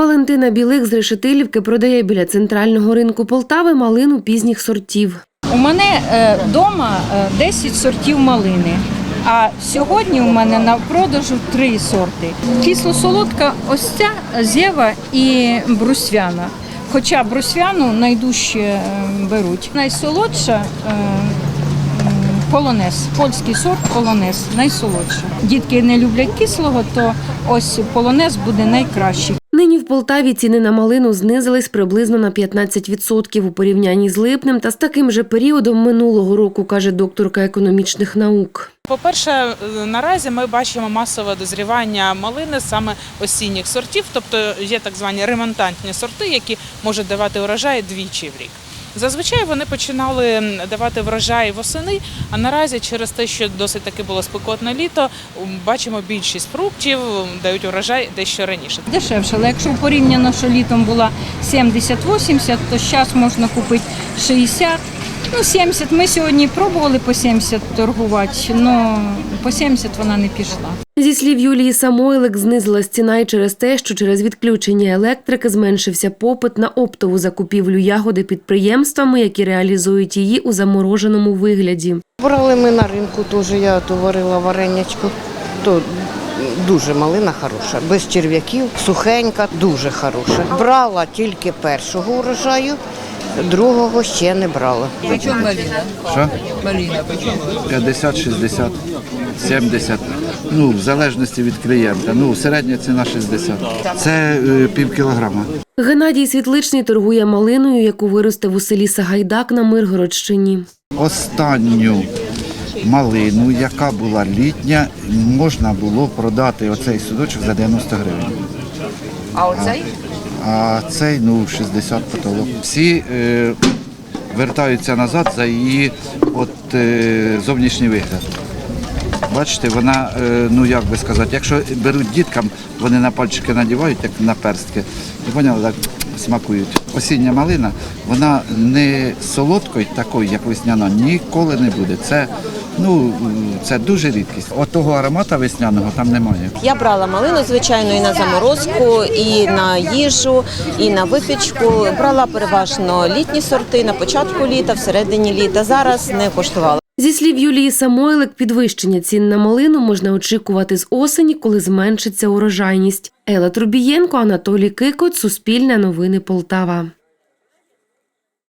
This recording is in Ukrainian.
Валентина Білик з Решетилівки продає біля центрального ринку Полтави малину пізніх сортів. У мене вдома 10 сортів малини. А сьогодні у мене на продажу три сорти. Кисло-солодка ось ця зєва і брусвяна. Хоча брусвяну найдужче е, беруть. Найсолодша е, полонез, польський сорт полонез, найсолодша. Дітки не люблять кислого, то ось полонез буде найкращий. Нині в Полтаві ціни на малину знизились приблизно на 15% у порівнянні з липнем та з таким же періодом минулого року, каже докторка економічних наук. По-перше, е, наразі ми бачимо масове дозрівання малини саме осінніх сортів, тобто є так звані ремонтантні сорти, які можуть давати урожай двічі в рік. Зазвичай вони починали давати врожай восени, а наразі через те, що досить таки було спекотне літо, бачимо більшість фруктів дають врожай дещо раніше. Дешевше, але якщо порівняно, що літом була 70-80, то зараз можна купити 60. Ну, 70. Ми сьогодні пробували по 70 торгувати, але по 70 вона не пішла. Зі слів Юлії Самойлик, знизилась ціна й через те, що через відключення електрики зменшився попит на оптову закупівлю ягоди підприємствами, які реалізують її у замороженому вигляді. Брали ми на ринку теж, я то варила варенячко. То дуже малина хороша, без черв'яків, сухенька, дуже хороша. Брала тільки першого урожаю, другого ще не брала. Що? Малина 50, 60, 70. Ну, в залежності від клієнта. Ну, середня ціна 60. Це е, пів кілограма. Геннадій Світличний торгує малиною, яку виростив у селі Сагайдак на Миргородщині. Останню малину, яка була літня, можна було продати оцей судочок за 90 гривень. А оцей? А цей ну 60 потолок. Всі е, вертаються назад за її от, е, зовнішній вигляд. Бачите, вона, е, ну як би сказати, якщо беруть діткам, вони на пальчики надівають, як на перстки, і поняли, так смакують. Осіння малина, вона не солодкою, такою, як весняна, ніколи не буде. Це, ну, це дуже рідкість. От того аромата весняного там немає. Я брала малину, звичайно, і на заморозку, і на їжу, і на випічку. Брала переважно літні сорти на початку літа, всередині літа. Зараз не коштувала. Зі слів Юлії Самойлик, підвищення цін на малину можна очікувати з осені, коли зменшиться урожайність. Елла Трубієнко, Анатолій Кикоць, Суспільне новини Полтава.